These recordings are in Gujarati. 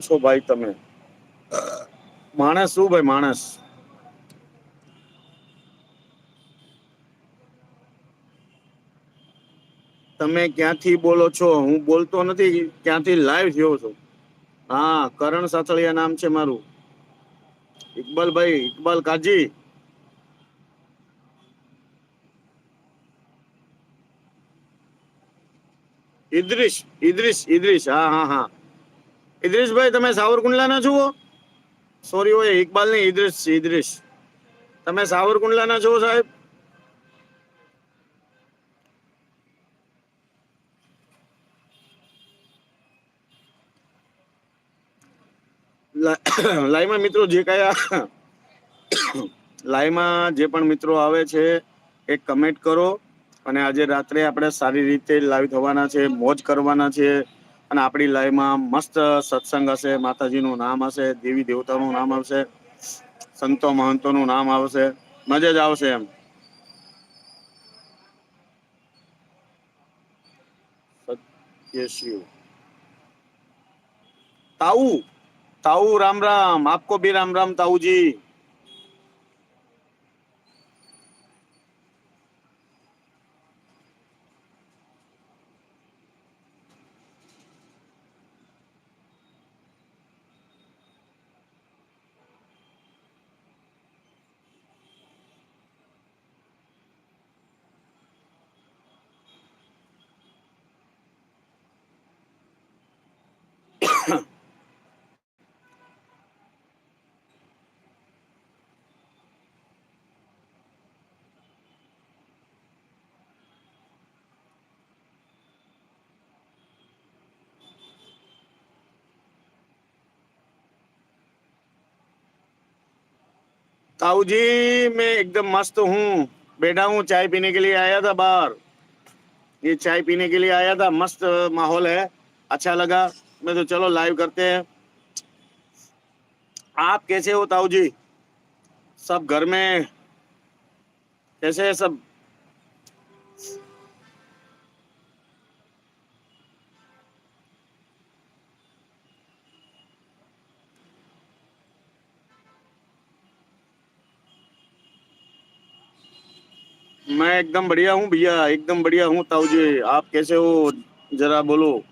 છો ભાઈ તમે? માણસ શું ભાઈ, માણસ? તમે ક્યાંથી બોલો છો? હું બોલતો નથી, ક્યાંથી લાઈવ થયો છું? હા, કરણ સાથળિયા નામ છે મારું. ઇકબાલભાઈ ઇકબાલ કાજી. ઇદ્રિશ ઇદ્રિશ ઇદ્રિશ. હા હા હા. ઇદ્રિશભાઈ, તમે સાવરકુંડલાના છો સોરી હોય ઇકબાલ નહીં, ઇદ્રિશ છે ઇદ્રિશ. તમે સાવરકુંડલાના છો સાહેબ? લાઈમાં મિત્રો જે કયા લાઈમાં જે પણ મિત્રો આવે છે, એ કમેન્ટ કરો. અને આજે રાત્રે આપણે સારી રીતે લાઈવ થવાના છે, મોજ કરવાના છે. અને આપણી લાઈવમાં મસ્ત સત્સંગ હશે, માતાજીનું નામ હશે, દેવી દેવતાનું નામ આવશે, સંતો મહંતોનું નામ આવશે, મજા જ આવશે એમ. સત્ય શિવ તાઉ તાઉ રામ રામ, આપકો બી રામ રામ તાઉજી. ताऊ जी मैं एकदम मस्त हूँ। बैठा हूँ, चाय पीने के लिए आया था बाहर। ये चाय पीने के लिए आया था, मस्त माहौल है अच्छा लगा। मैं तो चलो लाइव करते हैं। आप कैसे हो ताऊ जी सब घर में? कैसे है सब? मैं एकदम बढ़िया हूँ भैया, एकदम बढ़िया हूँ ताऊ जी। आप कैसे हो? जरा बोलो।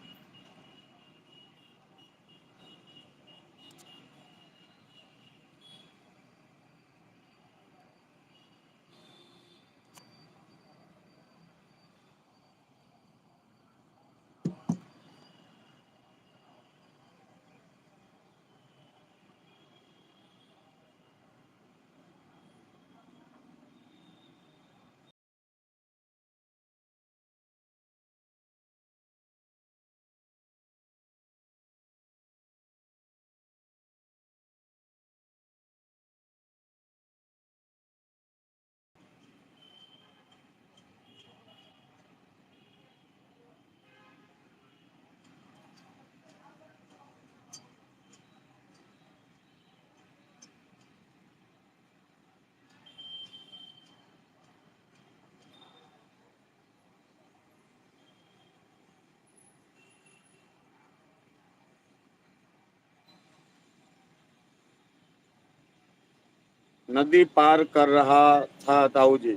नदी पार कर रहा था ताऊ जी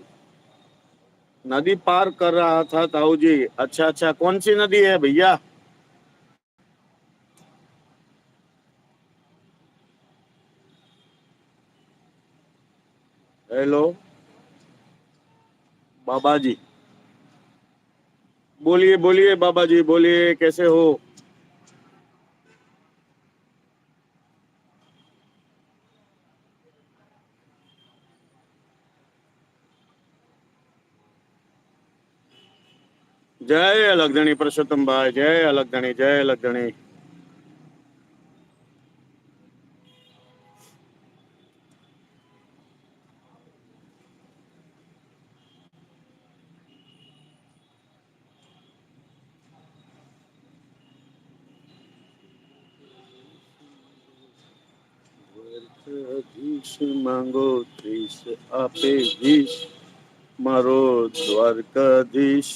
नदी पार कर रहा था ताऊ जी अच्छा अच्छा कौन सी नदी है भैया? हेलो बाबा जी बोलिए बोलिए बाबा जी बोलिए, कैसे हो? જય અલગધણી પરસોત્તમભાઈ જય અલગધણી જય અલગધણી દ્વારકાધીશ માંગો ત્રીસ આપે વીસ મારો દ્વારકાધીશ